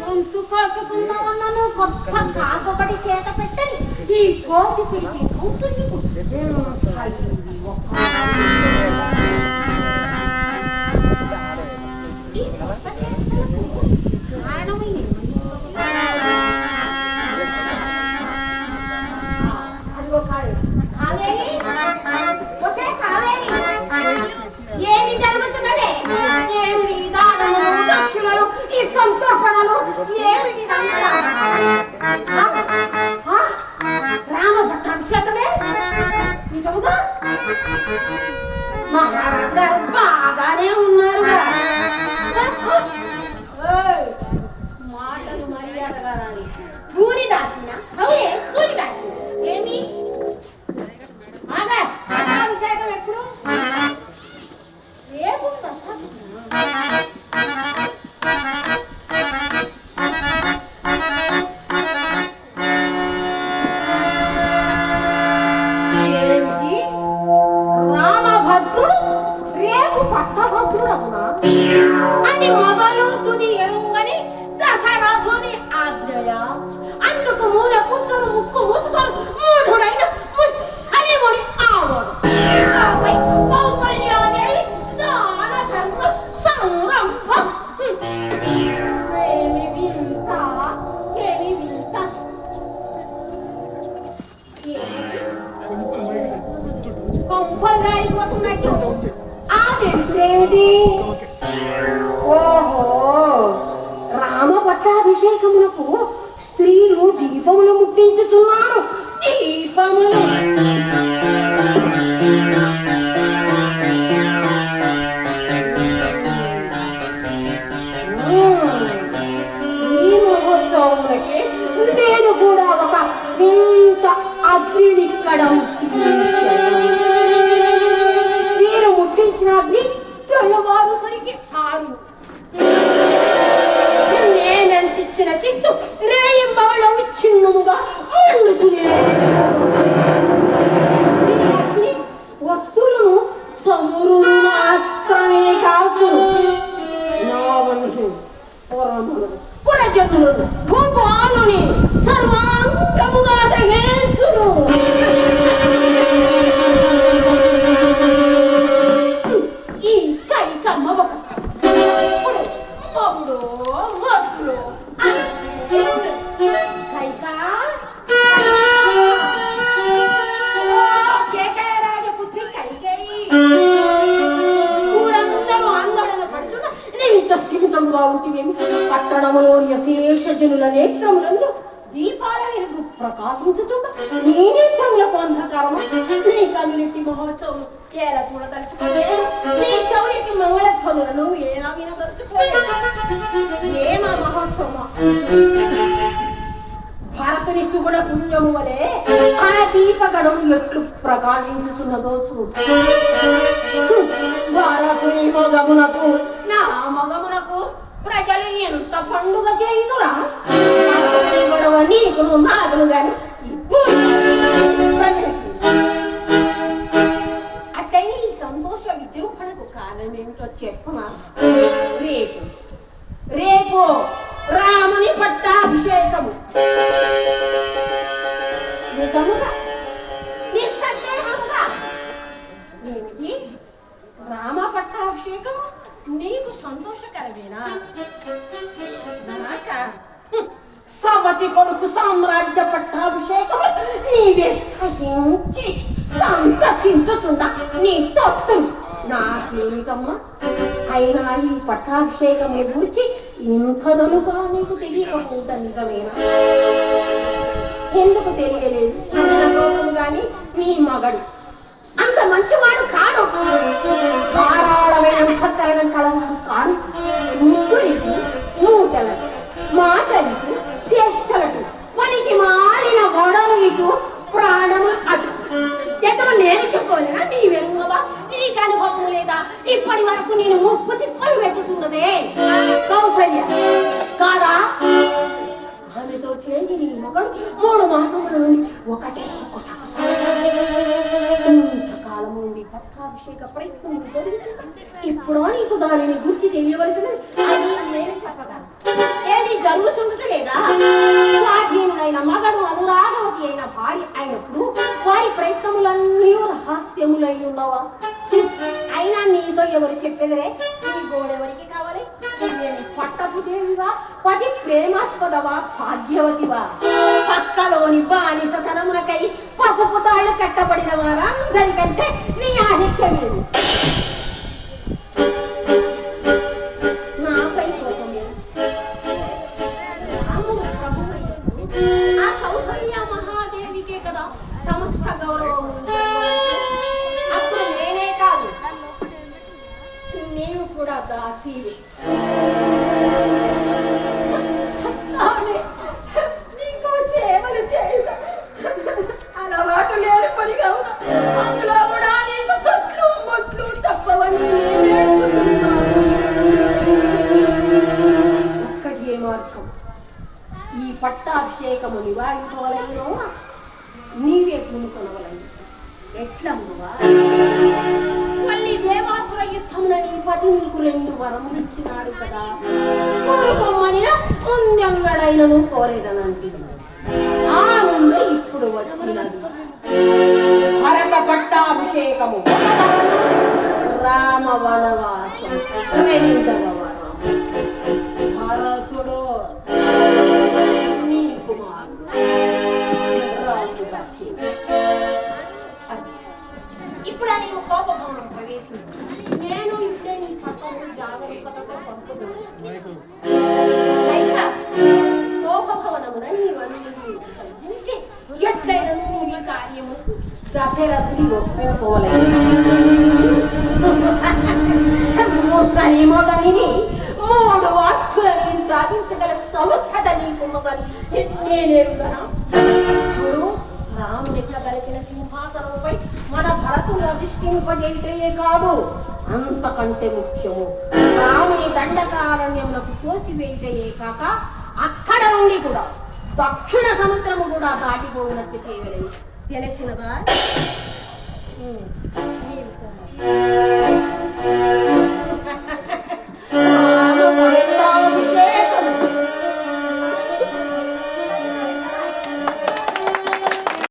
గొంతు కోసుకుందామన్నాను. కొత్త కాసు ఒకటి చేత పెట్టని ఈ కోటి తిరిగి కూతుర్ని desgarbada, né? Uma ఏమిటి ఓహో రామ పట్టాభిషేకమునకు స్త్రీలు దీపములు ముట్టించుచున్నారు. దీపములు. समोरून आत्ताने गावतो नाव म्हणून पोरा म्हणून. पुण्याच्या म्हणून. हो? ఊరందరూ ఆందోళన పడుచున్న నేను ఇంత స్థిమితంగా ఉంటివేమి? పట్టణములోని అశేష జనుల నేత్రములందు దీపాల వెలుగు ప్రకాశించుచుండ. నీ నేత్రములకు అంధకారము? నీ కన్నులెట్టి మహోత్సవం ఎలా చూడదలుచుకోలేదు? నీ చెవులకి మంగళధ్వనులను ఎలా వినదలుచుకోలేదు? ఏమా మహోత్సవం భారతుని సుగుణ పుణ్యము వలె ఆ దీపగడం ఎట్లు ప్రకాశించుచున్నదో చూడు. భారతుని మొగమునకు నా మొగమునకు ప్రజలు ఎంత పండుగ చేయుదురా? భారతుని గొడవ నీకును నాకును గాని అట్లయినా ఈ సంతోష విజృంభణకు కారణం ఏమిటో చెప్పమా రేపు. రేపు. రాముని పట్టాభిషేకము. నిజముగా నిస్సందేహముగా ఏమిటి రామ పట్టాభిషేకము నీకు సంతోషకరమేనా? నాక? సవతి కొడుకు సామ్రాజ్య పట్టాభిషేకం నీవే సహించి సంతసించుచుండ. నీ తొత్తులు. నాకేమిటమ్మా అయినా ఈ పట్టాభిషేకము గురించి ఇంతదనుగా నీకు తెలియకపోతా నిజమేనా? ఎందుకు తెలియలేదు? కోపం గాని నీ మగడు. అంత మంచివాడు కాడు. ధారాళమైన అంతఃకరణం కలవాడు కాడు. ముగ్గురికి నూటలకు మాటలకు చేష్టలకు మనకి మాలిన ఇటు ప్రాణము అటు. ఎటో నేను చెప్పలేదా నీ వెరుగవా నీకు అనుభవం లేదా? ఇప్పటి వరకు నేను ముప్పు తిప్పలు పెట్టుతున్నదే కౌసల్య. కాదా? ఆమెతో చేరి నీ మగడు మూడు మాసముల నుండి ఒకటే ఇంతకాలం పట్టాభిషేక ప్రయత్నం ఇప్పుడు నీకు దానిని గుర్చి తెలియవలసినది ఏది జరుగుతుండట లేదా? స్వాధీనుడైన మగడు అనురాగవతి అయిన భార్య అయినప్పుడు వారి ప్రయత్నములన్నీ రహస్యములై ఉన్నవా? అయినా నీతో ఎవరు చెప్పేదిరే? నీ గోడెవరికి కావాలి? నేను పట్టపు దేవివా? పది ప్రేమాస్పదవా? భాగ్యవతివా? పక్కలోని బానిసతనమునకై పసుపు తాళ్ళు కట్టబడిన వారందరికంటే నీ ఆధిక్యమేమి నీకు రెండు వరములు ఇచ్చినాడు కదా. కోరుకోమని ముందెంగడైనను కోరేదనంటి ఆ ముందు ఇప్పుడు వచ్చినది. భరత పట్టాభిషేకము. రామ వనవాసం రెండవ దశరథుని ఒప్పుకోలేదు ముసలి మొదలిని మూడు వాక్కులని సాధించగల సమర్థత నీకున్నదని నేనేరుగనా చూడు రాముని ఎట్లా కలిసిన సింహాసనంపై మన భరతుని అధిష్ఠింపజేయటే కాదు అంతకంటే ముఖ్యము రాముని దండకారణ్యములకు తోసివేయటయే కాక అక్కడ నుండి కూడా దక్షిణ సముద్రము కూడా దాటిపోయినట్టు చేయగలిగి తెలిసినదా ఉమ్, నీవు కూడా.